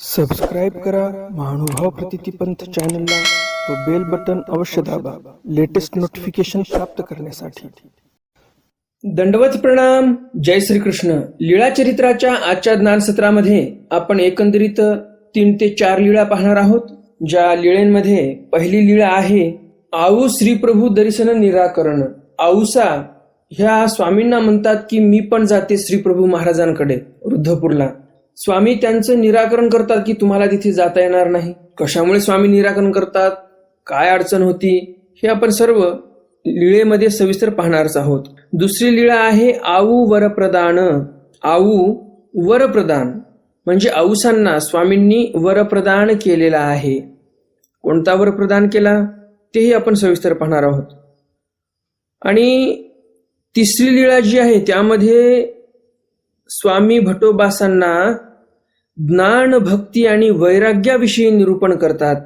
Subscribe करा महानुभाव प्रतितीपंथ चॅनलला व बेल बटन अवश्य दाबा लेटेस्ट नोटिफिकेशन प्राप्त करण्यासाठी. दंडवत प्रणाम जय श्री कृष्ण लीळा चरित्राच्या आजच्या ज्ञानसत्रामध्ये आपण एकंदरीत तीन ते चार लीळा पाहणार आहोत ज्या लीळेमध्ये पहिली लीळा आहे आऊ श्रीप्रभू दर्शन निराकरण. आऊसा ह्या स्वामींना म्हणतात की मी पण जाते श्रीप्रभू महाराजांकडे वृद्धपूरला स्वामी त्यांचं निराकरण करतात की तुम्हाला तिथे जाता येणार नाही. कशामुळे स्वामी निराकरण करतात? काय अडचण होती? हे आपण सर्व लीळेमध्ये सविस्तर पाहणारच आहोत. दुसरी लीळा आहे आऊ वरप्रदान. आऊ वरप्रदान. म्हणजे आऊसांना स्वामींनी वरप्रदान केलेला आहे. कोणता वरप्रदान केला? तेही आपण सविस्तर पाहणार आहोत. आणि तिसरी लीळा जी आहे त्यामध्ये स्वामी भटोबासांना ज्ञान भक्ती आणि वैराग्याविषयी निरूपण करतात.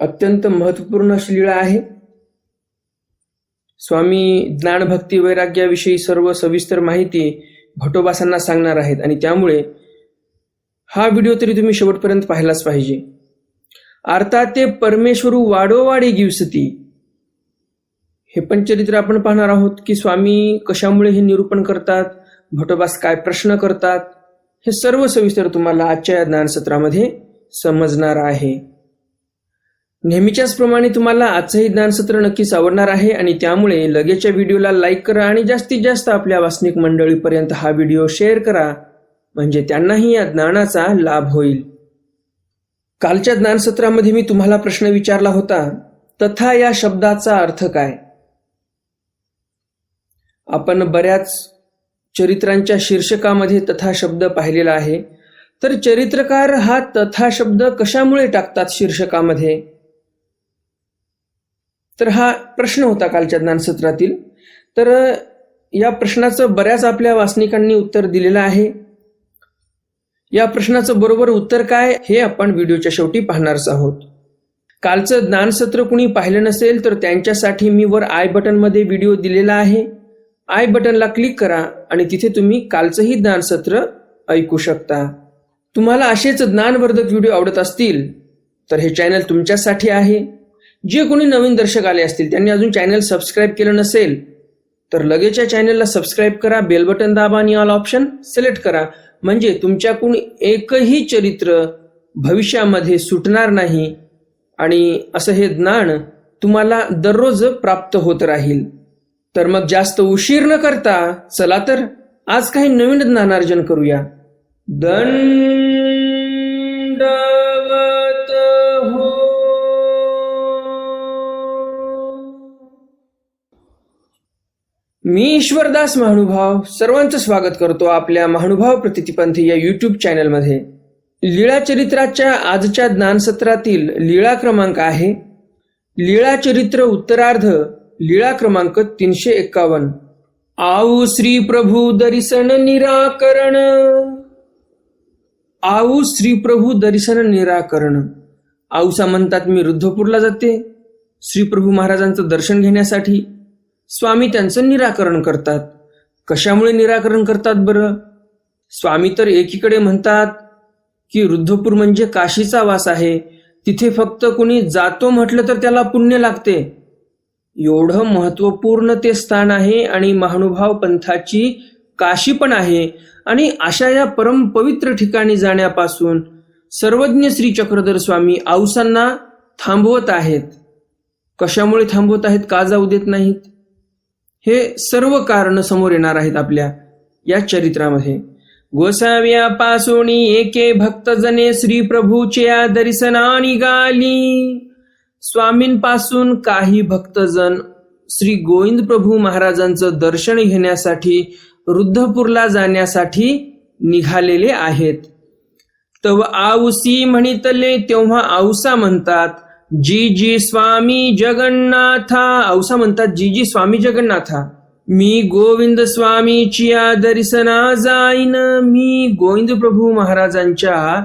अत्यंत महत्त्वपूर्ण अशी लीळा आहे. स्वामी ज्ञान भक्ती वैराग्याविषयी सर्व सविस्तर माहिती भटोबासांना सांगणार आहेत आणि त्यामुळे हा व्हिडिओ तरी तुम्ही शेवटपर्यंत पाहिलाच पाहिजे. अर्थात ते परमेश्वरू वाडोवाडी गिवसती. हे पण चरित्र आपण पाहणार आहोत की स्वामी कशामुळे हे निरूपण करतात? भटोबास काय प्रश्न करतात? हे सर्व सविस्तर तुम्हाला आजच्या या ज्ञानसत्रामध्ये समजणार आहे. नेहमीच्याच प्रमाणे तुम्हाला आजचंही ज्ञानसत्र नक्कीच आवडणार आहे आणि त्यामुळे लगेचच्या व्हिडिओला लाईक करा आणि जास्तीत जास्त आपल्या वासनिक मंडळीपर्यंत हा व्हिडिओ शेअर करा म्हणजे त्यांनाही या ज्ञानाचा लाभ होईल. कालच्या ज्ञानसत्रामध्ये मी तुम्हाला प्रश्न विचारला होता तथा या शब्दाचा अर्थ काय? आपण बऱ्याच चरित्रांच्या शीर्षकामध्ये तथा शब्द पाहिलेला आहे. तर चरित्रकार हा तथा शब्द कशामुळे टाकतात शीर्षकामध्ये? तर हा प्रश्न होता कालच्या ज्ञानसत्रातील. तर या प्रश्नाचं बऱ्याच आपल्या वासनिकांनी उत्तर दिलेलं आहे. या प्रश्नाचं बरोबर उत्तर काय हे आपण व्हिडिओच्या शेवटी पाहणारच आहोत. कालचं ज्ञानसत्र कुणी पाहिलं नसेल तर त्यांच्यासाठी मी वर आय बटनमध्ये व्हिडिओ दिलेला आहे. आय बटनला क्लिक करा आणि तिथे तुम्ही कालचंही ज्ञानसत्र ऐकू शकता. तुम्हाला असेच ज्ञानवर्धक व्हिडिओ आवडत असतील तर हे चॅनल तुमच्यासाठी आहे. जे कोणी नवीन दर्शक आले असतील त्यांनी अजून चॅनल सबस्क्राईब केलं नसेल तर लगेच या चॅनलला सबस्क्राईब करा बेल बटन दाबा आणि ऑल ऑप्शन सिलेक्ट करा. म्हणजे तुमच्याकडून एकही चरित्र भविष्यामध्ये सुटणार नाही आणि असं हे ज्ञान तुम्हाला दररोज प्राप्त होत राहील. तर मग जास्त उशीर न करता चला तर आज काही नवीन ज्ञानार्जन करूया. दंडवत हो. मी ईश्वरदास महानुभाव सर्वांचं स्वागत करतो आपल्या महानुभाव प्रतितीपंथ या युट्यूब चॅनलमध्ये लीळा चरित्राच्या आजच्या ज्ञानसत्रातील लीळा क्रमांक आहे. लीळा चरित्र उत्तरार्ध लीळा क्रमांक तीनशे एक्कावन्न. आऊ श्री प्रभू दर्शन निराकरण. आऊ श्री प्रभू दर्शन निराकरण. आऊसा म्हणतात मी रुद्धपूरला जाते. श्रीप्रभू महाराजांचं दर्शन घेण्यासाठी स्वामी त्यांचं निराकरण करतात. कशामुळे निराकरण करतात बरं? स्वामी तर एकीकडे म्हणतात की रुद्धपूर म्हणजे काशीचा वास आहे. तिथे फक्त कोणी जातो म्हटलं तर त्याला पुण्य लागते. एवढं महत्त्वपूर्ण ते स्थान आहे आणि महानुभाव पंथाची काशी पण आहे. आणि अशा या परमपवित्र ठिकाणी जाण्यापासून सर्वज्ञ श्री चक्रधर स्वामी औसांना थांबवत आहेत. कशामुळे थांबवत आहेत का जाऊ देत नाहीत? हे सर्व कारण समोर येणार आहेत आपल्या या चरित्रामध्ये. गोसाव्यापासून एके भक्तजने श्री प्रभूच्या दर्शना निघाली स्वामींपासून काही भक्तजन श्री गोविंद प्रभू महाराजांचं दर्शन घेण्यासाठी रुद्धपूरला जाण्यासाठी निघालेले आहेत. तव आऊसी म्हणितले तेव्हा औसा म्हणतात जी जी स्वामी जगन्नाथा. औसा म्हणतात जी जी स्वामी जगन्नाथा. मी गोविंद स्वामीची दर्शना जाईन. मी गोविंद प्रभू महाराजांच्या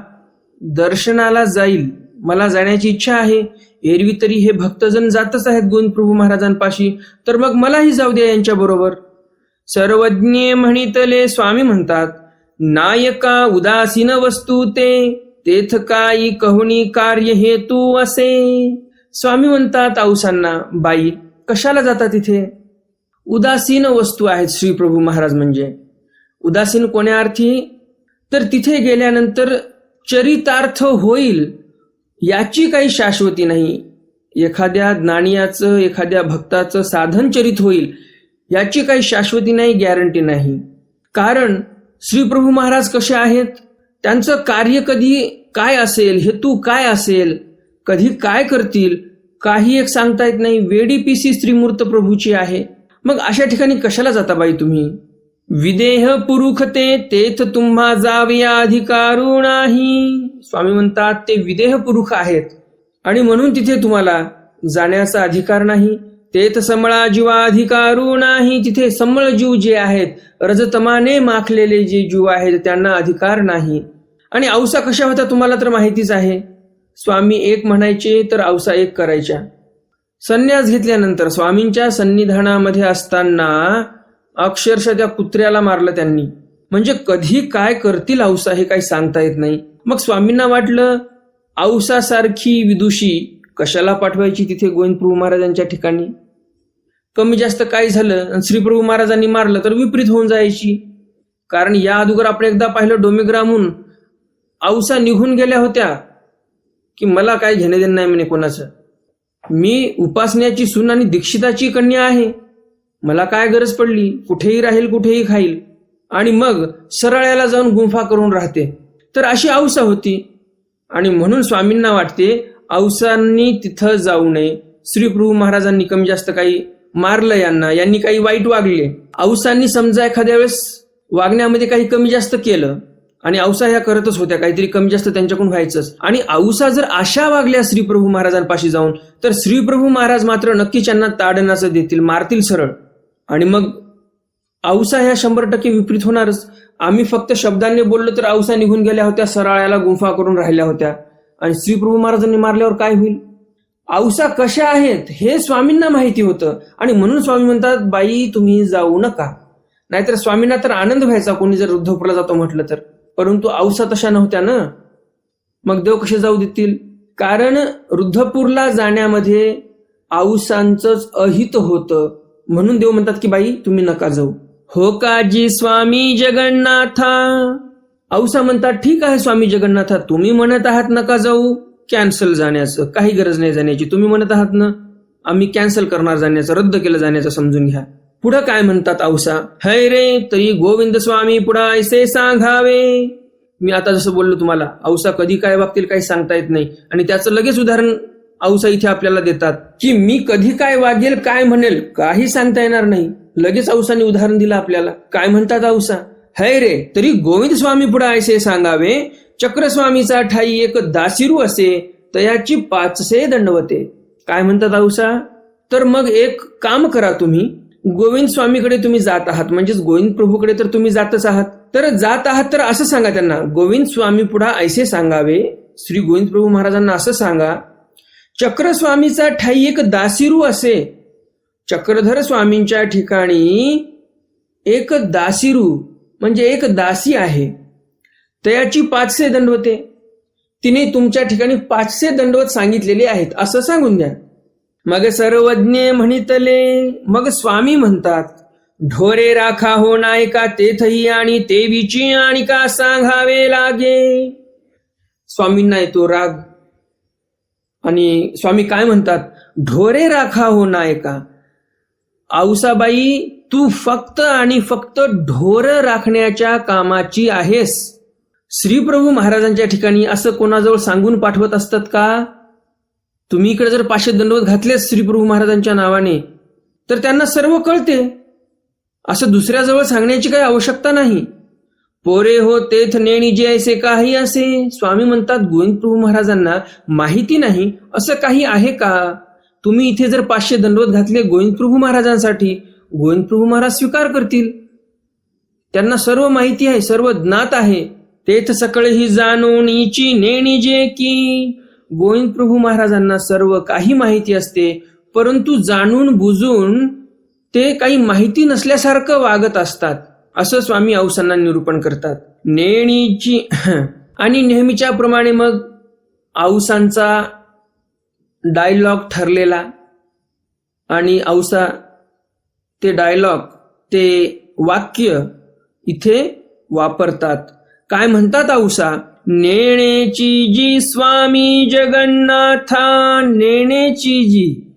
दर्शनाला जाईल. मला जाण्याची इच्छा आहे. एरवी तरी हे भक्तजन जातच आहेत गोविंद प्रभू महाराजांपाशी. तर मग मलाही जाऊ द्या यांच्या बरोबर. सर्वज्ञ म्हणितले स्वामी म्हणतात नायका उदासीन वस्तू ते तेथ काही कहणी कार्य हेतू असे. स्वामी म्हणतात आऊसांना बाई कशाला जाता तिथे? उदासीन वस्तू आहेत श्री प्रभू महाराज म्हणजे. उदासीन कोण्या अर्थी? तर तिथे गेल्यानंतर चरितार्थ होईल. याची काही शाश्वती नाही. एखाद्या ज्ञानियाचं एखाद्या भक्ताचं साधन चरित होईल याची काही शाश्वती नाही गॅरंटी नाही. कारण श्रीप्रभू महाराज कसे आहेत? त्यांचं कार्य कधी काय असेल हेतू काय असेल कधी काय करतील काही एक सांगता येत नाही. वेडी पीसी स्त्रीमूर्त प्रभूची आहे. मग अशा ठिकाणी कशाला जाता बाई तुम्ही? विदेह पुरुखते तेथ तुम्हा जाविया अधिकारू नाही. स्वामी म्हणतात ते विदेह पुरुख आहेत. आणि म्हणून तिथे तुम्हाला जाण्याचा अधिकार नाही. तेथ समळा जीवा अधिकारू नाही. तिथे समळ जीव जे आहेत रजतमाने माखलेले जे जीव आहेत त्यांना अधिकार नाही. आणि औसा कशा होता तुम्हाला तर माहितीच आहे. स्वामी एक म्हणायचे तर औसा एक करायच्या. संन्यास घेतल्यानंतर स्वामींच्या सन्निधानामध्ये असताना अक्षरशः त्या कुत्र्याला मारलं त्यांनी. म्हणजे कधी काय करतील औसा हे काही सांगता येत नाही. मग स्वामींना वाटलं औसासारखी विदुषी कशाला पाठवायची तिथे गोविंद प्रभू महाराजांच्या ठिकाणी? कमी जास्त काय झालं आणि श्रीप्रभू महाराजांनी मारलं तर विपरीत होऊन जायची. कारण या अगोदर आपण एकदा पाहिलं डोमेग्रामहून औसा निघून गेल्या होत्या की मला काय घेणे देणं नाही म्हणे कोणाचं. मी उपासण्याची सून आणि दीक्षिताची कन्या आहे. मला काय गरज पडली? कुठेही राहील कुठेही खाईल. आणि मग सरळ्याला जाऊन गुंफा करून राहते. तर अशी औसा होती. आणि म्हणून स्वामींना वाटते औसांनी तिथं जाऊ नये. श्रीप्रभू महाराजांनी कमी जास्त काही मारलं यांना. यांनी काही वाईट वागले. औसांनी समजा एखाद्या वेळेस वागण्यामध्ये काही कमी जास्त केलं. आणि औसा ह्या करतच होत्या. काहीतरी कमी जास्त त्यांच्याकडून व्हायचंच. आणि औसा जर अशा वागल्या श्रीप्रभू महाराजांपाशी जाऊन तर श्रीप्रभू महाराज मात्र नक्कीच यांना ताडनाचं देतील मारतील सरळ. आणि मग औसा ह्या शंभर टक्के विपरीत होणारच. आम्ही फक्त शब्दांनी बोललो तर औसा निघून गेल्या होत्या सराळ्याला गुंफा करून राहिल्या होत्या. आणि श्रीप्रभू महाराजांनी मारल्यावर काय होईल? औसा कशा आहेत हे स्वामींना माहिती होतं. आणि म्हणून स्वामी म्हणतात बाई तुम्ही जाऊ नका. नाहीतर स्वामींना तर आनंद व्हायचा कोणी जर रुद्धपूरला जातो म्हटलं तर. परंतु औसा तशा नव्हत्या ना. मग देव कसे जाऊ देतील? कारण रुद्धपूरला जाण्यामध्ये औसांचंच अहित होतं. म्हणून देव म्हणतात की बाई तुम्ही नका जाऊ. हो काजी स्वामी जगन्नाथा. औसा म्हणतात ठीक आहे स्वामी जगन्नाथा तुम्ही म्हणत आहात नका जाऊ. कॅन्सल जाण्याचं काही गरज नाही जाण्याची. तुम्ही म्हणत आहात ना आम्ही कॅन्सल करणार जाण्याचं रद्द केलं जाण्याचं समजून घ्या. पुढं काय म्हणतात औसा? हय रे तरी गोविंद स्वामी पुढं ऐसे सांगावे. मी आता जसं बोललो तुम्हाला औसा कधी काय वागतील काही सांगता येत नाही. आणि त्याचं लगेच उदाहरण औसा इथे आपल्याला देतात. की मी कधी काय वागेल काय म्हणेल काही सांगता येणार नाही. लगेच औसाने उदाहरण दिलं आपल्याला. काय म्हणतात औसा? है रे तरी गोविंद स्वामी पुढे ऐसे सांगावे चक्रस्वामीचा ठाई एक दासिरू असे तयाची पाचसे दंडवते. काय म्हणतात औसा? तर मग एक काम करा तुम्ही गोविंद स्वामीकडे तुम्ही जात आहात. म्हणजेच गोविंद प्रभूकडे तर तुम्ही जातच आहात. तर जात आहात तर असं सांगा त्यांना. गोविंद स्वामी पुढा ऐसे सांगावे श्री गोविंद प्रभू महाराजांना असं सांगा चक्रस्वामीचा ठाई एक दासिरू असे. चक्रधर स्वामींच्या ठिकाणी एक दासिरू म्हणजे एक दासी आहे. तयाची पाचशे दंडवते तिने तुमच्या ठिकाणी पाचशे दंडवत सांगितलेले आहेत असं सांगून द्या. मग सर्वज्ञ म्हणितले मग स्वामी म्हणतात ढोरे राखा हो नायका तेथही आणि तेवीची आणि का सांगावे लागे? स्वामींना येतो राग. आणि स्वामी काय म्हणतात? ढोरे राखा हो नायका. आऊसाबाई तू फक्त आणि फक्त ढोर राखण्याच्या कामाची आहेस. श्रीप्रभू महाराजांच्या ठिकाणी असं कोणाजवळ सांगून पाठवत असतात का? तुम्ही इकडे जर पाचशे दंडवत घातले श्रीप्रभू महाराजांच्या नावाने तर त्यांना सर्व कळते. असं दुसऱ्याजवळ सांगण्याची काही आवश्यकता नाही. पोरे हो तेथ नेणी जे ऐसे काही असे? स्वामी म्हणतात गोविंद प्रभू महाराजांना माहिती नाही असं काही आहे का? तुम्ही इथे जर पाचशे दंडवत घातले गोविंद प्रभू महाराजांसाठी गोविंद प्रभू महाराज स्वीकार करतील. त्यांना सर्व माहिती आहे सर्व ज्ञात आहे. तेथ सकळ ही जाणून इची नेणी जे की गोविंद प्रभू महाराजांना सर्व काही माहिती असते. परंतु जाणून बुजून ते काही माहिती नसल्यासारखं वागत असतात. असं स्वामी औसांना निरूपण करतात. नेणीची आणि नेहमीच्या प्रमाणे मग औसांचा डायलॉग ठरलेला आणि औसा ते डायलॉग ते वाक्य इथे वापरतात. काय म्हणतात औसा? नेणेची जी स्वामी जगन्नाथा नेणेची जी.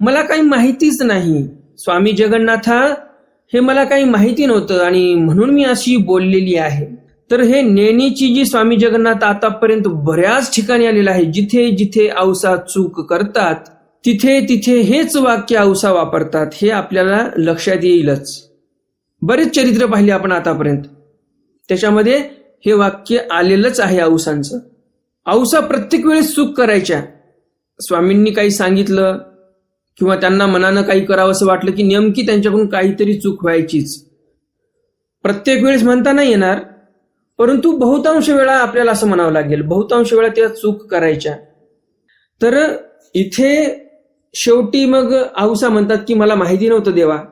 मला काही माहितीच नाही. स्वामी जगन्नाथा हे मला काही माहिती नव्हतं आणि म्हणून मी अशी बोललेली आहे. तर हे नेणीची जी स्वामी जगन्नाथ आतापर्यंत बऱ्याच ठिकाणी आलेलं आहे जिथे जिथे औसा चूक करतात तिथे तिथे हेच वाक्य औसा वापरतात हे आपल्याला लक्षात येईलच. बरेच चरित्र पाहिले आपण आतापर्यंत. त्याच्यामध्ये हे वाक्य आलेलंच आहे औसांचं. औसा प्रत्येक वेळेस चूक करायच्या. स्वामींनी काही सांगितलं किंवा त्यांना मनानं काही करावं असं वाटलं की नेमकी त्यांच्याकडून काहीतरी चूक व्हायचीच. प्रत्येक वेळेस म्हणता नाही येणार परंतु बहुतांश वेळा आपल्याला असं म्हणावं लागेल बहुतांश वेळा त्या चूक करायच्या. तर इथे शेवटी मग आहुसा म्हणतात की मला माहिती नव्हतं देवा.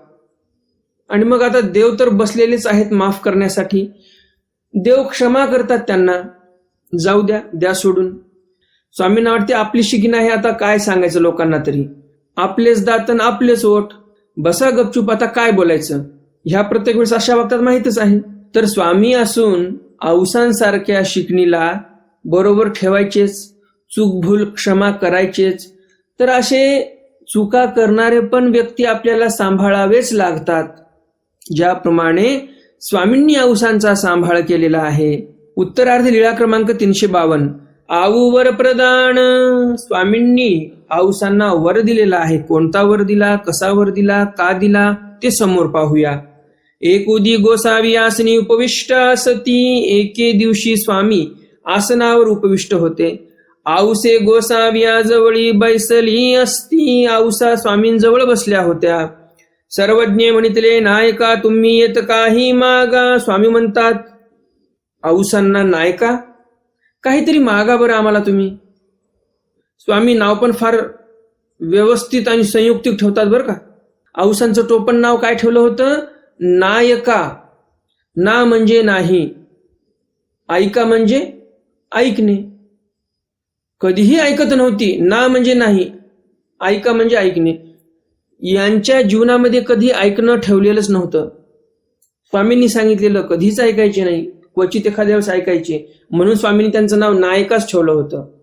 आणि मग आता देव तर बसलेलेच आहेत माफ करण्यासाठी. देव क्षमा करतात त्यांना. जाऊ द्या द्या सोडून. स्वामींना वाटते आपली शिकणं हे आता काय सांगायचं लोकांना तरी? आपलेच दातन आपलेच ओठ. बसा गपचूप आता काय बोलायचं? ह्या प्रत्येक वेळेस अशा वागतात माहितच आहे. तर स्वामी असून औसांसारख्या शिकणीला बरोबर ठेवायचेच चूक भूल क्षमा करायचेच. तर असे चुका करणारे पण व्यक्ती आपल्याला सांभाळावेच लागतात. ज्याप्रमाणे स्वामींनी औसांचा सांभाळ केलेला आहे. उत्तरार्ध लीळा क्रमांक तीनशे बावन्न. आऊवर प्रदान स्वामींनी आऊसांना वर दिलेला आहे. कोणता वर दिला? कसा वर दिला? का दिला? ते समोर पाहूया. एक उदी गोसावी आसनी उपविष्ट असती. एके दिवशी स्वामी आसनावर उपविष्ट होते. आऊसे गोसाव्या जवळी बैसली असती. आऊसा स्वामींजवळ बसल्या होत्या. सर्वज्ञ म्हणितले नायका तुम्ही येत काही मागा. स्वामी म्हणतात औसांना नायका? काहीतरी मागा बरं आम्हाला तुम्ही. स्वामी नाव पण फार व्यवस्थित आणि संयुक्तिक ठेवतात बरं का. औसांचं टोपण नाव काय ठेवलं होतं? नायका. ना म्हणजे नाही. ऐका म्हणजे ऐकणे. कधीही ऐकत नव्हती. ना म्हणजे नाही. ऐका म्हणजे ऐकणे. यांच्या जीवनामध्ये कधी ऐकणं ठेवलेलंच नव्हतं. स्वामींनी सांगितलेलं कधीच ऐकायचे नाही. क्वचित एखाद्या वेळेस ऐकायचे. म्हणून स्वामींनी त्यांचं नाव नायकाच ठेवलं होतं.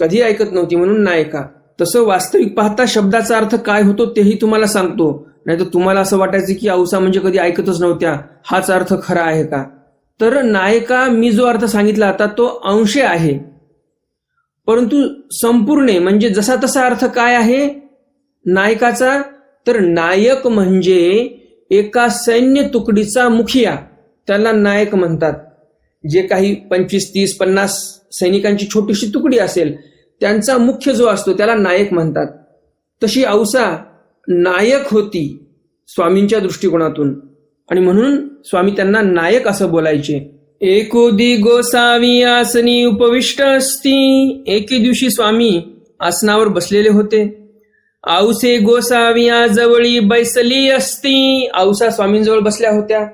कधी ऐकत नव्हती म्हणून नायका तसं वास्तविक पाहता शब्दाचा अर्थ काय होतो तेही तुम्हाला सांगतो. नाही तर तुम्हाला असं वाटायचं की औसा म्हणजे कधी ऐकतच नव्हत्या. हाच अर्थ खरा आहे का? तर नायका मी जो अर्थ सांगितला आता तो अंशे आहे. परंतु संपूर्ण म्हणजे जसा तसा अर्थ काय आहे? नायकाचा तर नायक म्हणजे एका सैन्य तुकडीचा मुखिया. त्याला नायक म्हणतात. जे काही पंचवीस तीस पन्नास सैनिकांची छोटीशी तुकडी असेल त्यांचा मुख्य जो असतो त्याला नायक म्हणतात. तशी औसा नायक होती स्वामींच्या दृष्टिकोनातून. आणि म्हणून स्वामी त्यांना नायक असं बोलायचे. एकोदी गोसावी आसनी उपविष्ट असती. एके दिवशी स्वामी आसनावर बसलेले होते. औसे गोसाविया जवळी बैसली असती. औसा स्वामींजवळ बसल्या होत्या.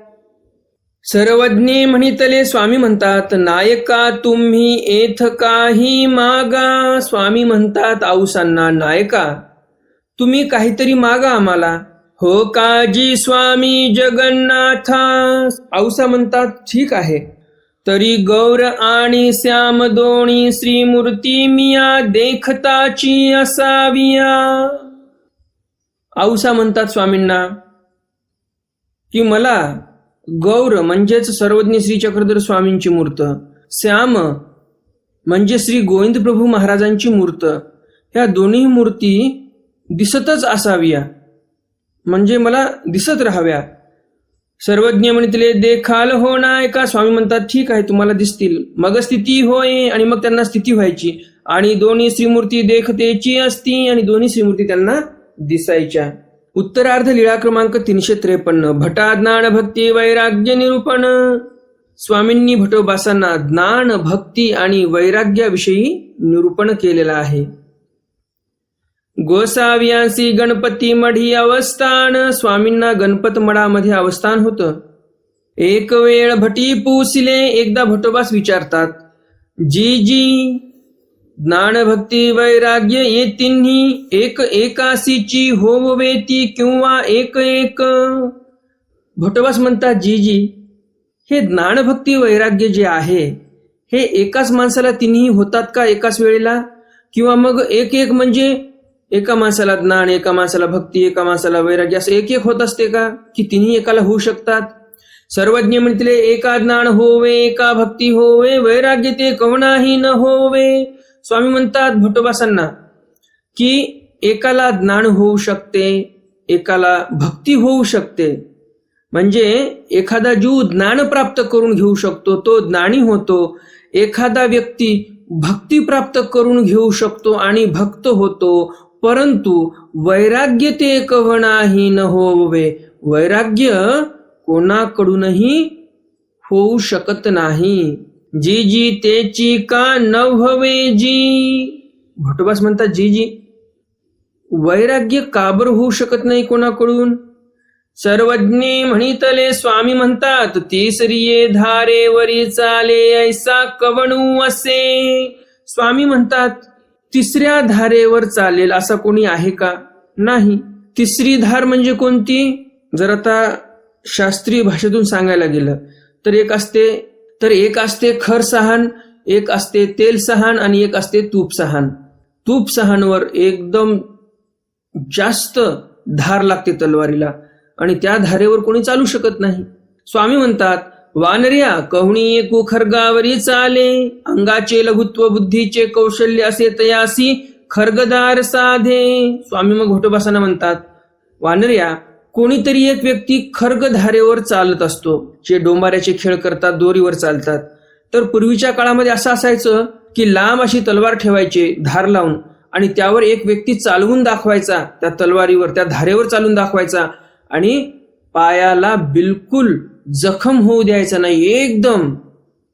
सर्वज्ञे म्हणितले स्वामी म्हणतात नायका तुम्ही एथ काही मागा. स्वामी म्हणतात औसांना नायका तुम्ही काहीतरी मागा आम्हाला. हो काजी स्वामी जगन्नाथा? औसा म्हणतात ठीक आहे तरी गौर आणि श्याम दोणी श्रीमूर्ती मिया देखताची असाविया. औसा म्हणतात स्वामींना की मला गौर म्हणजेच सर्वज्ञ श्री चक्रधर स्वामींची मूर्त. श्याम म्हणजे श्री गोविंद प्रभू महाराजांची मूर्त. ह्या दोन्ही मूर्ती दिसतच असाव्या. म्हणजे मला दिसत राहाव्या. सर्वज्ञ म्हणतले देखाल हो नाय का स्वामी म्हणतात ठीक आहे तुम्हाला दिसतील. मग स्थिती होय आणि मग त्यांना स्थिती व्हायची. आणि दोन्ही श्रीमूर्ती देखतेची असती आणि दोन्ही श्रीमूर्ती त्यांना दिसायच्या. उत्तरार्ध लीळा क्रमांक तीनशे त्रेपन्न. भटा ज्ञान भक्ती वैराग्य निरूपण. स्वामींनी भटोबासांना ज्ञान भक्ती आणि वैराग्याविषयी निरूपण केलेलं आहे. गोसाव्यांसी गणपती मढी अवस्थान. स्वामींना गणपत मठामध्ये अवस्थान होतं. एक वेळ भटी पुसिले. एकदा भटोबास विचारतात जी जी ज्ञान भक्ती वैराग्य ये तिन्ही एक एकासीची होवेती किंवा एक एक. भटवास म्हणतात जी जी हे ज्ञानभक्ती वैराग्य जे आहे हे एकाच माणसाला तिन्ही होतात का एकाच वेळेला? किंवा मग एक एक म्हणजे एका माणसाला ज्ञान एका माणसाला भक्ती एका माणसाला वैराग्य असं एक एक होत असते का? की तिन्ही एकाला होऊ शकतात? सर्वज्ञ म्हणतील एका ज्ञान होवे एका भक्ती होवे वैराग्य ते कवणाही न होवे. स्वामी म्हणतात भटोबासांना की एकाला ज्ञान होऊ शकते एकाला भक्ती होऊ शकते. म्हणजे एखादा जीव ज्ञान प्राप्त करून घेऊ शकतो तो ज्ञानी होतो. एखादा व्यक्ती भक्ती प्राप्त करून घेऊ शकतो आणि भक्त होतो. परंतु वैराग्य ते कवणाही न होवे. वैराग्य कोणाकडूनही होऊ शकत नाही. जी जी तेची का नव्हवे जी? भटोबास म्हणतात जी जी वैराग्य काबर होऊ शकत नाही कोणाकडून? सर्वज्ञे म्हणितले स्वामी म्हणतात तिसरीये धारेवरी चाले ऐसा कवणू असे. स्वामी म्हणतात तिसऱ्या धारेवर चालेल असा कोणी आहे का? नाही. तिसरी धार म्हणजे कोणती? जर आता शास्त्रीय भाषेतून सांगायला गेलं तर एक असते तर एक असते खर सहान एक असते तेल सहान आणि एक असते तूप सहान. तूप सहानवर एकदम जास्त धार लागते तलवारीला आणि त्या धारेवर कोणी चालू शकत नाही. स्वामी म्हणतात वानर्या कहणी एकू चाले. अंगाचे लघुत्व बुद्धीचे कौशल्य असे तयासी खर्गदार साधे. स्वामी मग घोटोबासाना म्हणतात वानर्या कोणीतरी एक व्यक्ती खर्ग धारेवर चालत असतो. जे डोंबाऱ्याचे खेळ करतात दोरीवर चालतात. तर पूर्वीच्या काळामध्ये असं असायचं की लांब अशी तलवार ठेवायचे धार लावून आणि त्यावर एक व्यक्ती चालवून दाखवायचा त्या तलवारीवर त्या धारेवर चालून दाखवायचा आणि पायाला बिलकुल जखम होऊ द्यायचा नाही. एकदम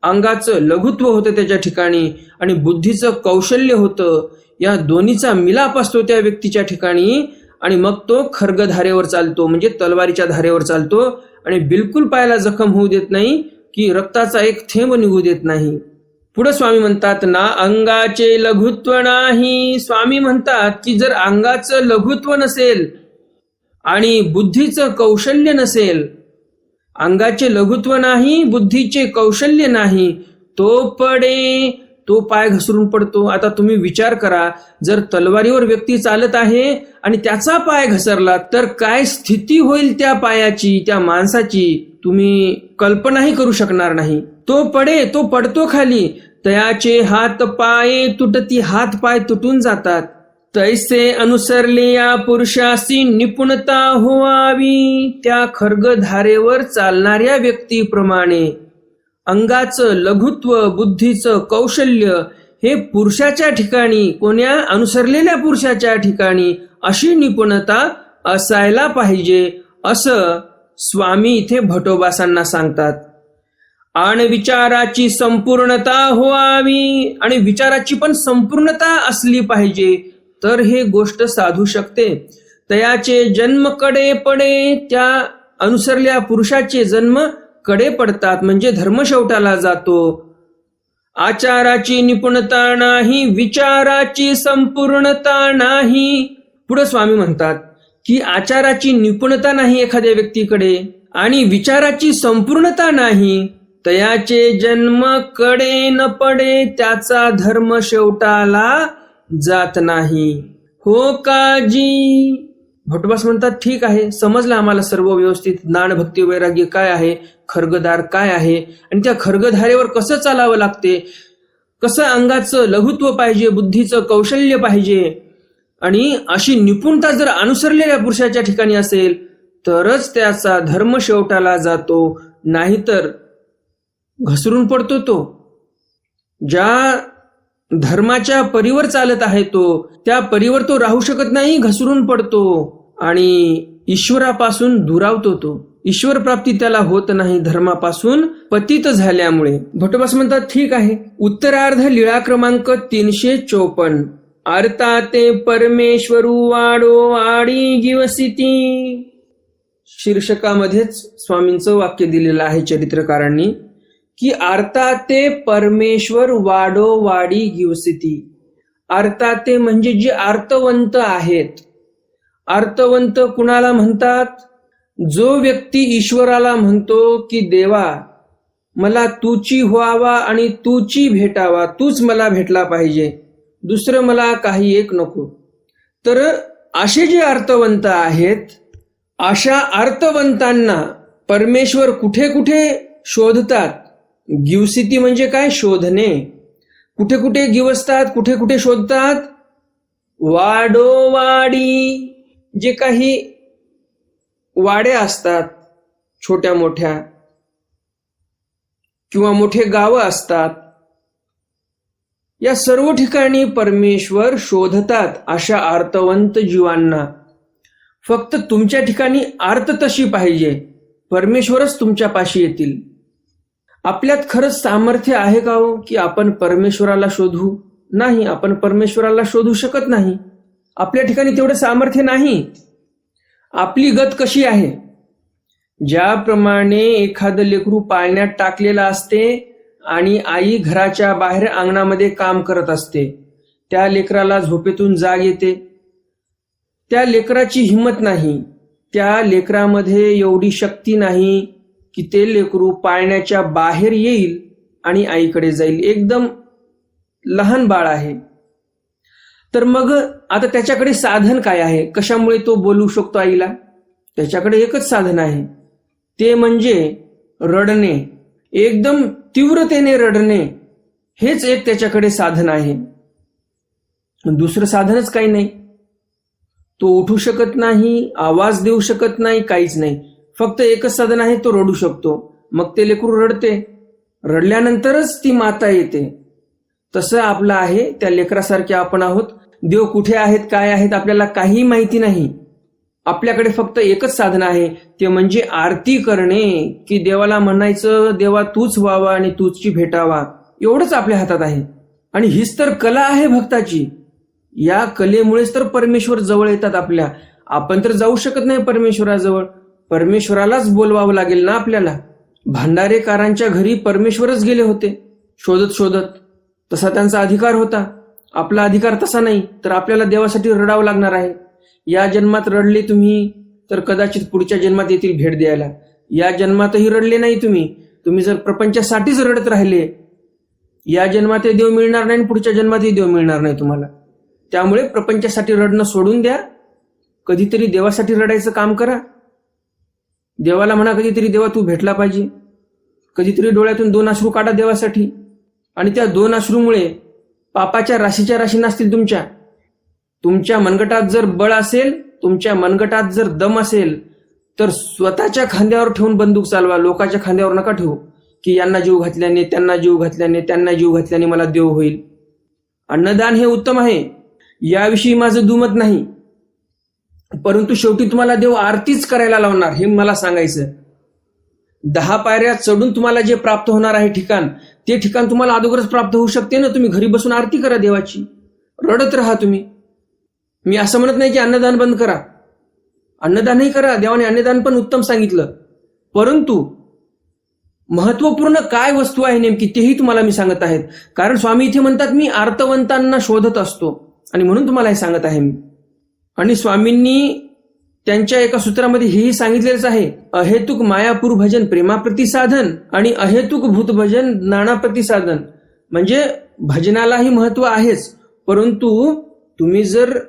अंगाचं लघुत्व होतं त्याच्या ठिकाणी आणि बुद्धीचं कौशल्य होतं. या दोन्हीचा मिलाप असतो त्या व्यक्तीच्या ठिकाणी. आणि मग तो खर्ग धारेवर चालतो म्हणजे तलवारीच्या धारेवर चालतो आणि बिलकुल पायाला जखम होऊ देत नाही की रक्ताचा एक थेंब निघू देत नाही. पुढे स्वामी म्हणतात ना अंगाचे लघुत्व नाही. स्वामी म्हणतात की जर अंगाचं लघुत्व नसेल आणि बुद्धीचं कौशल्य नसेल अंगाचे लघुत्व नाही बुद्धीचे कौशल्य नाही तो पडे तो पाय घसरून पडतो. आता तुम्ही विचार करा जर तलवारीवर व्यक्ती चालत आहे आणि त्याचा पाय घसरला तर काय स्थिती होईल त्या पायाची त्या माणसाची? तुम्ही कल्पनाही करू शकणार नाही. तो पडे तो पडतो खाली. तयाचे हात पाय तुटती हात पाय तुटून जातात. तैसे अनुसरले या पुरुषासी निपुणता होवावी. त्या खर्गधारेवर चालणाऱ्या व्यक्तीप्रमाणे. अंगाचं लघुत्व बुद्धीचं कौशल्य हे पुरुषाच्या ठिकाणी कोण्या अनुसरलेल्या पुरुषाच्या ठिकाणी अशी निपुणता असायला पाहिजे असं स्वामी इथे भटोबासांना सांगतात. आणि विचाराची संपूर्णता व्हावी आणि विचाराची पण संपूर्णता असली पाहिजे तर हे गोष्ट साधू शकते. तयाचे जन्मकडे पडे त्या अनुसरल्या पुरुषाचे जन्म कडे पडतात म्हणजे धर्म शेवटाला जातो. आचाराची निपुणता नाही विचाराची संपूर्णता नाही. पुढे स्वामी म्हणतात की आचाराची निपुणता नाही एखाद्या व्यक्तीकडे आणि विचाराची संपूर्णता नाही. तयाचे जन्मकडे न पडे त्याचा धर्म शेवटाला जात नाही. हो काजी! भटबास म्हणतात ठीक आहे समजलं आम्हाला सर्व व्यवस्थित. ज्ञान भक्ती वैराग्य काय आहे? खर्गदार काय आहे? आणि त्या खर्गधारेवर कसं चालावं लागते? कसं अंगाचं लघुत्व पाहिजे बुद्धीचं कौशल्य पाहिजे? आणि अशी निपुणता जर अनुसरलेल्या पुरुषाच्या ठिकाणी असेल तरच त्याचा धर्म शेवटाला जातो. नाहीतर घसरून पडतो तो. ज्या धर्माच्या परीवर चालत आहे तो. त्या परीवर तो राहू शकत नाही घसरून पडतो आणि ईश्वरापासून दुरावतो तो. ईश्वर प्राप्ती त्याला होत नाही धर्मापासून पतित झाल्यामुळे. भटोबास म्हणतात ठीक आहे. उत्तरार्ध लीळा क्रमांक तीनशे चोपन्न. आरता ते परमेश्वरू वाडो आडी जीवसिती शीर्षकामध्येच स्वामींचं वाक्य दिलेलं आहे चरित्रकारांनी. की आर्ता ते परमेश्वर वाडो वाडी गिवसिती आर्ता ते म्हणजे जे आर्तवंत आहेत. आर्तवंत कुणाला म्हणतात? जो व्यक्ती ईश्वराला म्हणतो की देवा मला तूची व्हावा आणि तूची भेटावा तूच मला भेटला पाहिजे. दुसरं मला काही एक नको. तर असे जे अर्थवंत आहेत अशा अर्थवंतांना परमेश्वर कुठे कुठे शोधतात? गिवसिती म्हणजे काय? शोधणे. कुठे कुठे गिवसतात कुठे कुठे शोधतात? वाडोवाडी जे काही वाड्या असतात छोट्या मोठ्या किंवा मोठे गावं असतात या सर्व ठिकाणी परमेश्वर शोधतात अशा आर्तवंत जीवांना. फक्त तुमच्या ठिकाणी आर्त तशी पाहिजे. परमेश्वरच तुमच्या पाशी येतील. आपल्यात खरंच सामर्थ्य आहे का हो की आपण परमेश्वराला शोधू? नाही आपण परमेश्वराला शोधू शकत नाही. आपल्या ठिकाणी तेवढं सामर्थ्य नाही. आपली गत कशी आहे? ज्याप्रमाणे एखादं लेकरू पाळण्यात टाकलेलं असते आणि आई घराच्या बाहेर अंगणामध्ये काम करत असते त्या लेकराला झोपेतून जाग येते. त्या लेकराची हिंमत नाही. त्या लेकरामध्ये एवढी शक्ती नाही की ते लेकरू पाळण्याच्या बाहेर येईल आणि आईकडे जाईल. एकदम लहान बाळ आहे. तर मग आता त्याच्याकडे साधन काय आहे? कशामुळे तो बोलू शकतो आईला? त्याच्याकडे एकच साधन आहे. ते म्हणजे रडणे. एकदम तीव्रतेने रडणे हेच एक त्याच्याकडे साधन आहे. दुसरं साधनच काही नाही. तो उठू शकत नाही आवाज देऊ शकत नाही काहीच नाही. फक्त एकच साधन आहे तो रडू शकतो. मग ते लेकरू रडते. रडल्यानंतरच ती माता येते. तसं आपलं आहे त्या लेकरासारखे आपण आहोत. देव कुठे आहेत काय आहेत आपल्याला काही माहिती नाही. आपल्याकडे फक्त एकच साधन आहे ते म्हणजे आरती करणे. की देवाला म्हणायचं देवा तूच व्हावा आणि तूचची भेटावा. एवढंच आपल्या हातात आहे. आणि हीच तर कला आहे भक्ताची. या कलेमुळेच तर परमेश्वर जवळ येतात आपल्या. आपण तर जाऊ शकत नाही परमेश्वराजवळ. परमेश्वरालाच बोलवावं लागेल ना आपल्याला? भांडारेकारांच्या घरी परमेश्वरच गेले होते. शोधत शोधत. तसा त्यांचा अधिकार होता. आपला अधिकार तसा नाही तर आपल्याला देवासाठी रडावं लागणार आहे. या जन्मात रडले तुम्ही तर कदाचित पुढच्या जन्मात येतील भेट द्यायला. या जन्मातही रडले नाही तुम्ही. तुम्ही जर प्रपंचासाठीच रडत राहिले या जन्मातही देव मिळणार नाही आणि पुढच्या जन्मातही देव मिळणार नाही तुम्हाला. त्यामुळे प्रपंचासाठी रडणं सोडून द्या. कधीतरी देवासाठी रडायचं काम करा. देवाला म्हणा कधीतरी देवा तू भेटला पाहिजे. कधीतरी डोळ्यातून दोन अश्रू काढा देवासाठी. आणि त्या दोन अश्रूमुळे पापाच्या राशीच्या राशी नसतील तुमच्या. तुमच्या मनगटात जर बळ असेल तुमच्या मनगटात जर दम असेल तर स्वतःच्या खांद्यावर ठेवून बंदूक चालवा. लोकांच्या खांद्यावर नका ठेवू की यांना जीव घातल्याने त्यांना जीव घातल्याने त्यांना जीव घातल्याने मला देव होईल. अन्नदान हे उत्तम आहे. याविषयी माझं दुमत नाही. परंतु शेवटी तुम्हाला देव आरतीच करायला लावणार हे मला सांगायचं. दहा पायऱ्या चढून तुम्हाला जे प्राप्त होणार आहे ठिकाण ते ठिकाण तुम्हाला अगोदरच प्राप्त होऊ शकते ना तुम्ही घरी बसून आरती करा देवाची. रडत राहा तुम्ही. मी असं म्हणत नाही की अन्नदान बंद करा. अन्नदानही करा देवाने अन्नदान पण उत्तम सांगितलं. परंतु महत्त्वपूर्ण काय वस्तू आहे नेमकी तेही तुम्हाला मी सांगत आहेत. कारण स्वामी इथे म्हणतात मी आर्तवंतांना शोधत असतो. आणि म्हणून तुम्हाला हे सांगत आहे मी. आणि स्वामींनी त्यांच्या एका सूत्रामध्ये हेही सांगितलेलंच आहे अहेतुक मायापूर भजन प्रेमाप्रती साधन आणि अहेतुक भूतभजन भजन साधन म्हणजे भजनालाही महत्त्व आहेच परंतु तुम्ही जर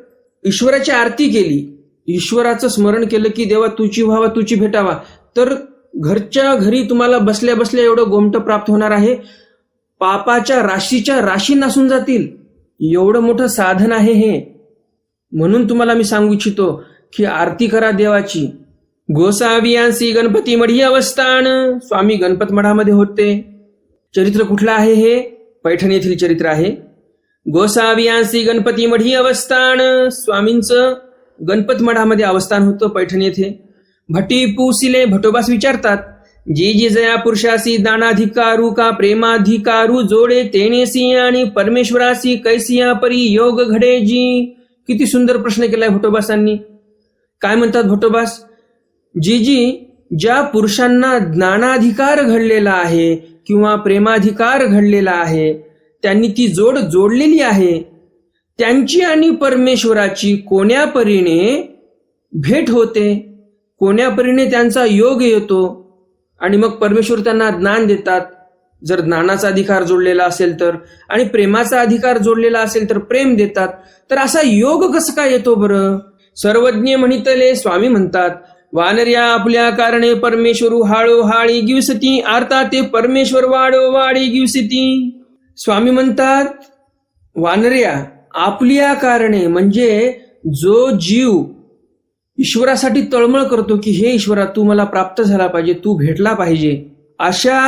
ईश्वराची आरती केली ईश्वराचं स्मरण केलं की देवा तुची व्हावा तुची भेटावा तर घरच्या घरी तुम्हाला बसल्या बसल्या एवढं गोमट प्राप्त होणार आहे. पापाच्या राशीच्या राशी नसून जातील. एवढं मोठं साधन आहे हे. म्हणून तुम्हाला मी सांगू इच्छितो की आरती करा देवाची. गोसावियांसी गणपती मढी अवस्थान. स्वामी गणपत मठामध्ये होते. चरित्र कुठलं आहे हे? पैठण येथील चरित्र आहे. गोसावियांसी गणपती मढी अवस्थान. स्वामींचं गणपत मठामध्ये अवस्थान होतं पैठण येथे. भटी पुसिले भटोबास विचारतात जी जी जया पुरुषासी दानाधिकारू का प्रेमाधिकारू जोडे तेनेसी आणि परमेश्वरासी कैसिया परी योग घडे जी किती सुंदर प्रश्न केलाय भटोबासांनी. काय म्हणतात भटोबास? जी जी ज्या पुरुषांना ज्ञानाधिकार घडलेला आहे किंवा प्रेमाधिकार घडलेला आहे त्यांनी ती जोड जोडलेली आहे. त्यांची आणि परमेश्वराची कोण्या परीने भेट होते? कोण्या परीने त्यांचा योग येतो? आणि मग परमेश्वर त्यांना ज्ञान देतात. जर ज्ञानाचा अधिकार जोडलेला असेल तर आणि प्रेमाचा अधिकार जोडलेला असेल तर प्रेम देतात तर असा योग कसं काय येतो बरं? सर्वज्ञ म्हणितले स्वामी म्हणतात वानर्या आपल्या कारणे परमेश्वरू हाळो हाळी गिवसती आरता ते परमेश्वर वाडो वाडी गिवसती. स्वामी म्हणतात वानर्या आपल्या कारणे म्हणजे जो जीव ईश्वरासाठी तळमळ करतो की हे ईश्वरा तू मला प्राप्त झाला पाहिजे तू भेटला पाहिजे. अशा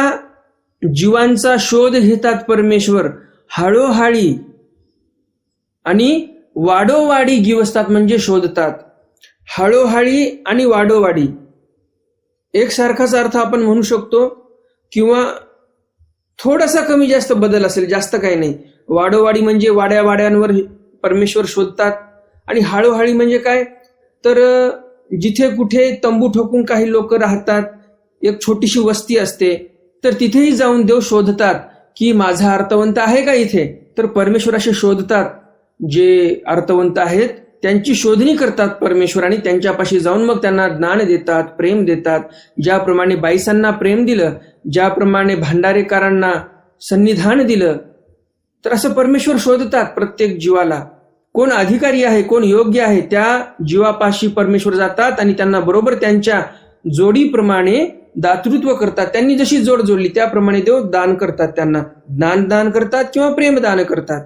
जीवांचा शोध घेतात परमेश्वर. हळोहाळी आणि वाडोवाडी गिवसतात म्हणजे शोधतात. हळोहाळी आणि वाडोवाडी. एकसारखाच अर्थ आपण म्हणू शकतो किंवा थोडासा कमी जास्त बदल असेल जास्त काही नाही. वाडोवाडी म्हणजे वाड्या वाड्यांवर परमेश्वर शोधतात आणि हाळोहाळी म्हणजे काय? तर जिथे कुठे तंबू ठोकून काही लोक राहतात एक छोटीशी वस्ती असते तर तिथेही जाऊन देव शोधतात की माझा अर्थवंत आहे का इथे? तर परमेश्वर असे शोधतात. जे अर्थवंत आहेत त्यांची शोधणी करतात परमेश्वर आणि त्यांच्यापाशी जाऊन मग त्यांना ज्ञान देतात प्रेम देतात. ज्याप्रमाणे बाईसांना प्रेम दिलं ज्याप्रमाणे भांडारेकरांना सन्निधान दिलं तर असं परमेश्वर शोधतात प्रत्येक जीवाला. कोण अधिकारी आहे कोण योग्य आहे त्या जीवापाशी परमेश्वर जातात आणि त्यांना बरोबर त्यांच्या जोडीप्रमाणे दातृत्व करतात. त्यांनी जशी जोड जोडली त्याप्रमाणे देव दान करतात त्यांना. ज्ञान दान करतात किंवा प्रेम दान करतात.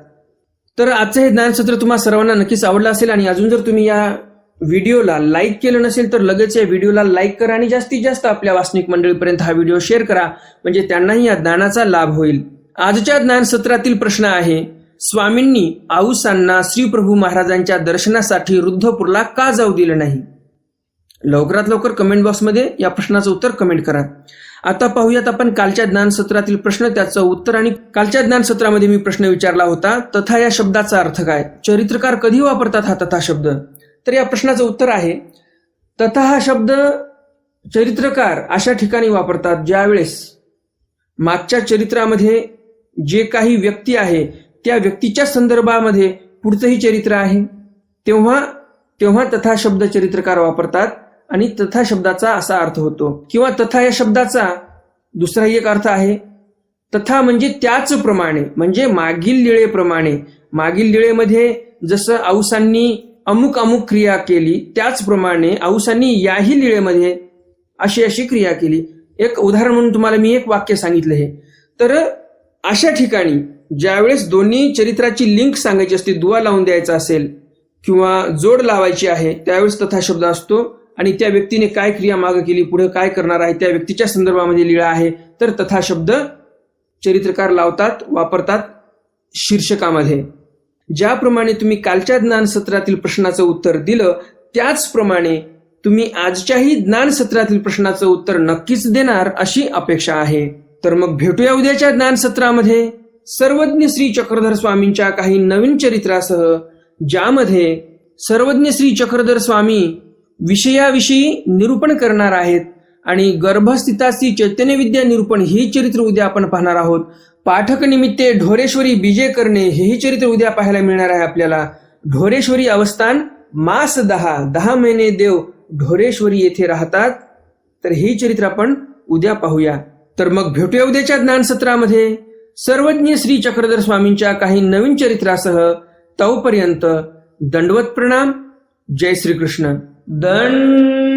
तर आजचं हे ज्ञानसत्र तुम्हाला सर्वांना नक्कीच आवडलं असेल आणि अजून जर तुम्ही या व्हिडिओला लाईक केलं नसेल तर लगेच या व्हिडिओला लाईक करा आणि जास्तीत जास्त आपल्या वासनिक मंडळीपर्यंत हा व्हिडिओ शेअर करा. म्हणजे त्यांनाही या ज्ञानाचा लाभ होईल. आजच्या ज्ञानसत्रातील प्रश्न आहे स्वामींनी आऊसांना श्रीप्रभू महाराजांच्या दर्शनासाठी रुद्धपूरला का जाऊ दिलं नाही? लवकरात लवकर कमेंट बॉक्समध्ये या प्रश्नाचं उत्तर कमेंट करा. आता पाहूयात आपण कालच्या ज्ञानसत्रातील प्रश्न त्याचं उत्तर आणि कालच्या ज्ञानसत्रामध्ये मी प्रश्न विचारला होता तथा या शब्दाचा अर्थ काय? चरित्रकार कधी वापरतात हा तथा शब्द? तर या प्रश्नाचं उत्तर आहे तथा हा शब्द चरित्रकार अशा ठिकाणी वापरतात ज्यावेळेस मागच्या चरित्रामध्ये जे काही व्यक्ती आहे त्या व्यक्तीच्या संदर्भामध्ये पुढचंही चरित्र आहे. तेव्हा तेव्हा तथा शब्द चरित्रकार वापरतात. आणि तथा शब्दाचा असा अर्थ होतो. किंवा तथा या शब्दाचा दुसराही एक अर्थ आहे. तथा म्हणजे त्याचप्रमाणे म्हणजे मागील लिळेप्रमाणे मागील लिळेमध्ये जसं औसांनी अमुक अमुक क्रिया केली त्याचप्रमाणे औसांनी याही लिळेमध्ये अशी अशी क्रिया केली. एक उदाहरण म्हणून तुम्हाला मी एक वाक्य सांगितलं हे. तर अशा ठिकाणी ज्यावेळेस दोन्ही चरित्राची लिंक सांगायची असते दुवा लावून द्यायचा असेल किंवा जोड लावायची आहे त्यावेळेस तथा शब्द असतो. आणि त्या व्यक्तीने काय क्रिया मागं केली पुढे काय करणार आहे त्या व्यक्तीच्या संदर्भामध्ये लिहिला आहे तर तथा शब्द चरित्रकार लावतात वापरतात शीर्षकामध्ये. ज्याप्रमाणे तुम्ही कालच्या ज्ञान सत्रातील प्रश्नाचं उत्तर दिलं त्याचप्रमाणे तुम्ही आजच्याही ज्ञान सत्रातील प्रश्नाचं उत्तर नक्कीच देणार अशी अपेक्षा आहे. तर मग भेटूया उद्याच्या ज्ञान सत्रामध्ये सर्वज्ञ श्री चक्रधर स्वामींच्या काही नवीन चरित्रासह ज्यामध्ये सर्वज्ञ श्री चक्रधर स्वामी विषयाविषयी निरूपण करणार आहेत आणि गर्भस्थिताची चैतन्यविद्या निरूपण हे चरित्र उद्या आपण पाहणार आहोत. पाठक निमित्ते ढोरेश्वरी बीजे करणे हेही चरित्र उद्या पाहायला मिळणार आहे आपल्याला. ढोरेश्वरी अवस्थान मास दहा दहा महिने देव ढोरेश्वरी येथे राहतात. तर हे चरित्र आपण उद्या पाहूया. तर मग भेटूया उद्याच्या ज्ञानसत्रामध्ये. सर्वज्ञ श्री चक्रधर स्वामींच्या काही नवीन चरित्रासह तोपर्यंत दंडवत प्रणाम. जय श्रीकृष्ण. दंड